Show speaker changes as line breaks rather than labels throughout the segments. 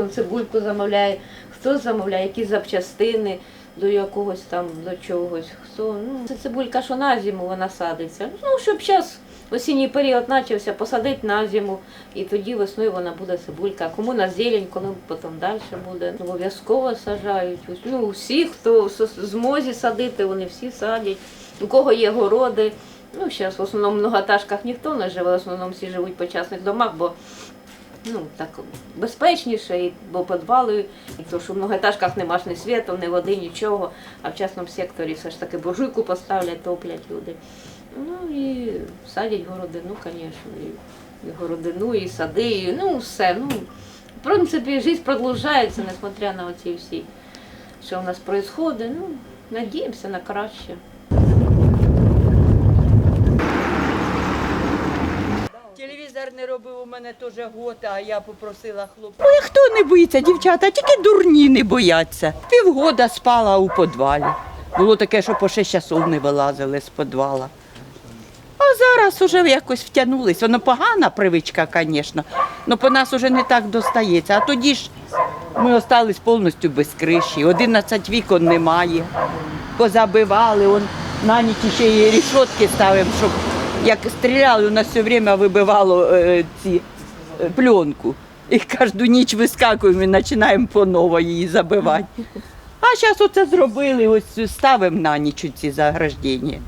хто цибульку замовляє, хто замовляє якісь запчастини до якогось там, до чогось. Хто, ну, це цибулька, що на зиму вона садиться. Ну, щоб зараз осінній період почався, посадити на зиму, і тоді весною вона буде цибулька. Кому на зелень, коли потім далі буде. Обов'язково сажають. Ну, всі, хто змозі садити, вони всі садять. У кого є городи. Ну, зараз в основному в многотажках ніхто не живе, в основному всі живуть по частних домах, бо ну, так безпечніше, і, бо підвали, і то, що в многоетажках нема ж ні світу, ні води, нічого, а в частному секторі все ж таки буржуйку поставлять, топлять люди. Ну і садять городину, звісно, і, і городину, і сади, і, ну все. Ну, в принципі, життя продовжується, несмотря на оці всі, що в нас відбувається. Ну, надіємося на краще.
Телевізор не робив у мене теж год, а я попросила хлопця. Ой, хто не боїться, дівчата, тільки дурні не бояться. Півгода спала у підвалі. Було таке, що по 6 часов не вилазили з підвала. А зараз уже якось втягнулись. Воно погана привичка, звісно, але по нас уже не так достається. А тоді ж ми остались повністю без криші. 11 вікон немає. Позабивали, он на ніч ще і рішотки ставимо, щоб як стріляли, у нас все время вибивало е, ці е, пленку. І кожну ніч вискакуємо і починаємо по ново її забивати. А зараз оце зробили, ось ставимо на ніч ці заграждення.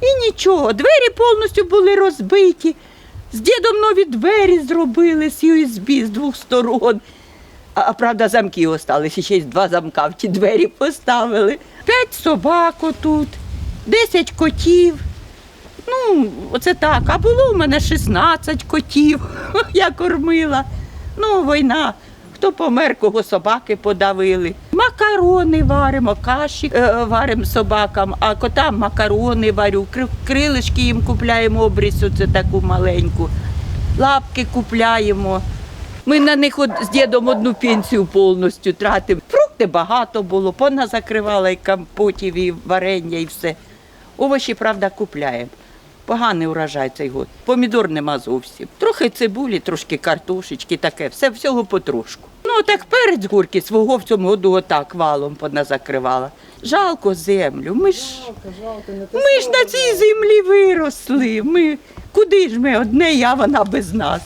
І нічого, двері повністю були розбиті. З дідом нові двері зробили з USB з двох сторон. А, а правда, замки осталися, ще й два замка в ті двері поставили. П'ять собак отут, десять котів. Ну, оце так. А було в мене 16 котів, я кормила. Ну, війна. Хто помер, кого собаки подавили. Макарони варимо, каші е, варимо собакам, а котам макарони варю, кри- крилишки їм купляємо обрізу, це таку маленьку. Лапки купляємо. Ми на них от з дідом одну пенсію повністю тратимо. Фрукти багато було, пона закривала і компотів, і варення, і все. Овочі, правда, купляємо. Поганий урожай цей год. Помідор нема зовсім. Трохи цибулі, трошки картошечки, таке, все всього потрошку. Ну так перець гурки свого в цьому году отак валом закривала. Жалко землю. Ми ж, ми ж на цій землі виросли. Ми, куди ж ми одне, я вона без нас.